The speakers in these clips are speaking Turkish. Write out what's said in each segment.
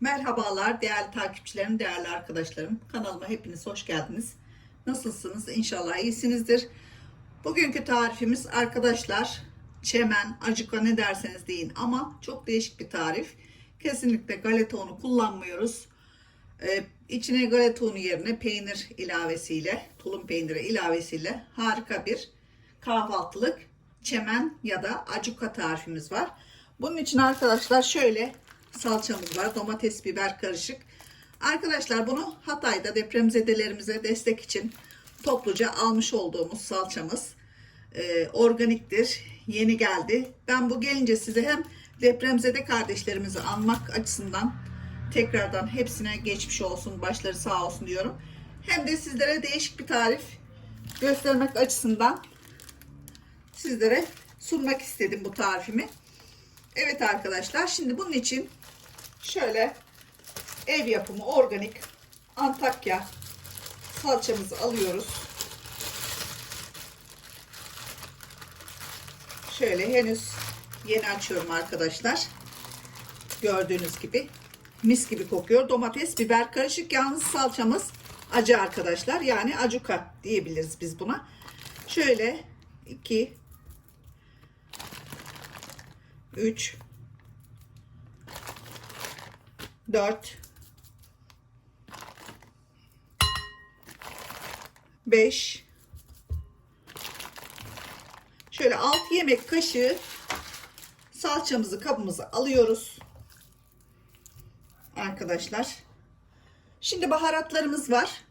Merhabalar değerli takipçilerim, değerli arkadaşlarım. Kanalıma hepiniz hoş geldiniz. Nasılsınız? İnşallah iyisinizdir. Bugünkü tarifimiz arkadaşlar çemen, acıka ne derseniz deyin ama çok değişik bir tarif. Kesinlikle galeta unu kullanmıyoruz. Ee, içine galeta unu yerine peynir ilavesiyle, tulum peyniri ilavesiyle harika bir kahvaltılık çemen ya da acuka tarifimiz var. Bunun için arkadaşlar şöyle salçamız var. Domates, biber karışık. Arkadaşlar bunu Hatay'da depremzedelerimize destek için topluca almış olduğumuz salçamız. Ee, organiktir. Yeni geldi. Ben bu gelince size hem depremzede kardeşlerimizi anmak açısından tekrardan hepsine geçmiş olsun, başları sağ olsun diyorum. Hem de sizlere değişik bir tarif göstermek açısından sizlere sunmak istedim bu tarifimi. Evet arkadaşlar şimdi bunun için şöyle ev yapımı organik Antakya salçamızı alıyoruz. Şöyle henüz yeni açıyorum arkadaşlar. Gördüğünüz gibi mis gibi kokuyor. Domates, biber karışık. Yalnız salçamız acı arkadaşlar. Yani acuka diyebiliriz biz buna. Şöyle 2 3 4 5 Şöyle 6 yemek kaşığı salçamızı kabımıza alıyoruz. Arkadaşlar. Şimdi baharatlarımız var.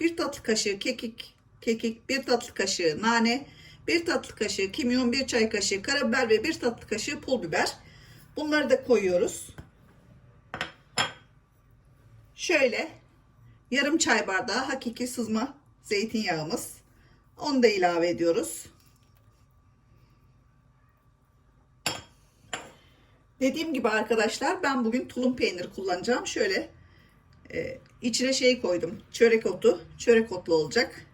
1 tatlı kaşığı kekik, kekik, 1 tatlı kaşığı nane, 1 tatlı kaşığı kimyon, 1 çay kaşığı karabiber ve 1 tatlı kaşığı pul biber. Bunları da koyuyoruz. Şöyle yarım çay bardağı hakiki sızma zeytinyağımız. Onu da ilave ediyoruz. Dediğim gibi arkadaşlar ben bugün tulum peyniri kullanacağım. Şöyle e, içine şey koydum. Çörek otu. Çörek otlu olacak.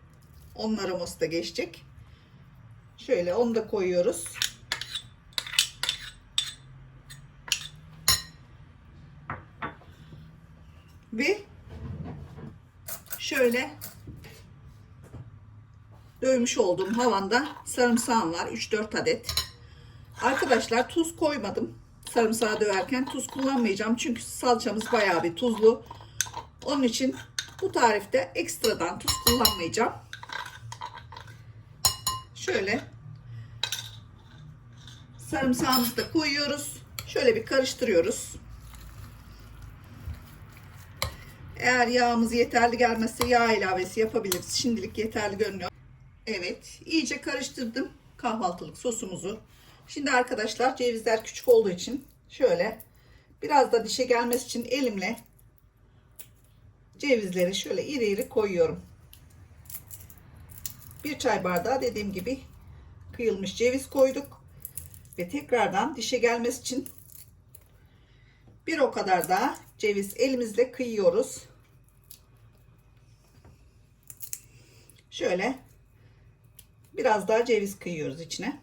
Onun aroması da geçecek. Şöyle onu da koyuyoruz. Ve şöyle dövmüş olduğum havanda sarımsağım var. 3-4 adet. Arkadaşlar tuz koymadım. Sarımsağı döverken tuz kullanmayacağım. Çünkü salçamız bayağı bir tuzlu. Onun için bu tarifte ekstradan tuz kullanmayacağım. Şöyle sarımsağımızı da koyuyoruz. Şöyle bir karıştırıyoruz. Eğer yağımız yeterli gelmezse yağ ilavesi yapabiliriz. Şimdilik yeterli görünüyor. Evet, iyice karıştırdım kahvaltılık sosumuzu. Şimdi arkadaşlar cevizler küçük olduğu için şöyle biraz da dişe gelmesi için elimle cevizleri şöyle iri iri koyuyorum. Bir çay bardağı dediğim gibi kıyılmış ceviz koyduk. Ve tekrardan dişe gelmesi için bir o kadar da ceviz elimizle kıyıyoruz. Şöyle biraz daha ceviz kıyıyoruz içine.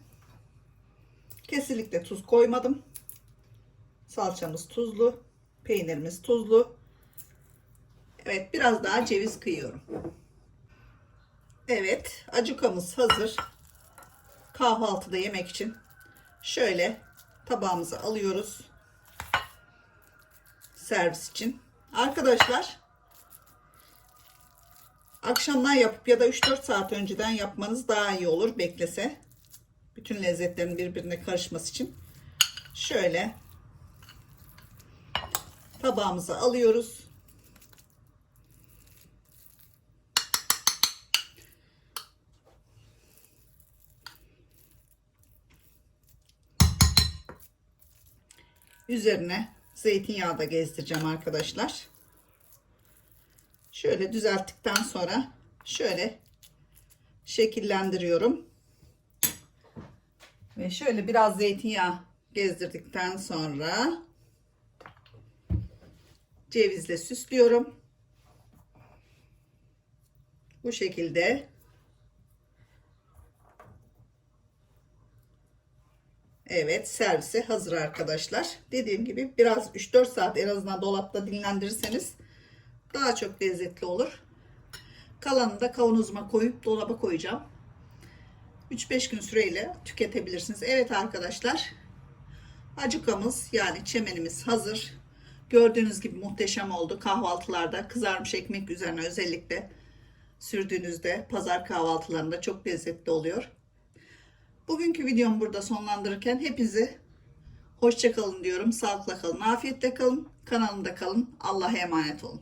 Kesinlikle tuz koymadım. Salçamız tuzlu, peynirimiz tuzlu. Evet, biraz daha ceviz kıyıyorum. Evet, acukamız hazır. Kahvaltıda yemek için şöyle tabağımızı alıyoruz. Servis için. Arkadaşlar akşamdan yapıp ya da 3-4 saat önceden yapmanız daha iyi olur beklese. Bütün lezzetlerin birbirine karışması için. Şöyle tabağımıza alıyoruz. Üzerine zeytinyağı da gezdireceğim arkadaşlar. Şöyle düzelttikten sonra şöyle şekillendiriyorum. Ve şöyle biraz zeytinyağı gezdirdikten sonra cevizle süslüyorum. Bu şekilde. Evet servise hazır arkadaşlar. Dediğim gibi biraz 3-4 saat en azından dolapta dinlendirirseniz daha çok lezzetli olur. Kalanını da kavanozuma koyup dolaba koyacağım. 3-5 gün süreyle tüketebilirsiniz. Evet arkadaşlar. Acukamız yani çemenimiz hazır. Gördüğünüz gibi muhteşem oldu. Kahvaltılarda kızarmış ekmek üzerine özellikle sürdüğünüzde pazar kahvaltılarında çok lezzetli oluyor. Bugünkü videomu burada sonlandırırken hepinize hoşça kalın diyorum. Sağlıkla kalın, afiyetle kalın. Kanalımda kalın. Allah'a emanet olun.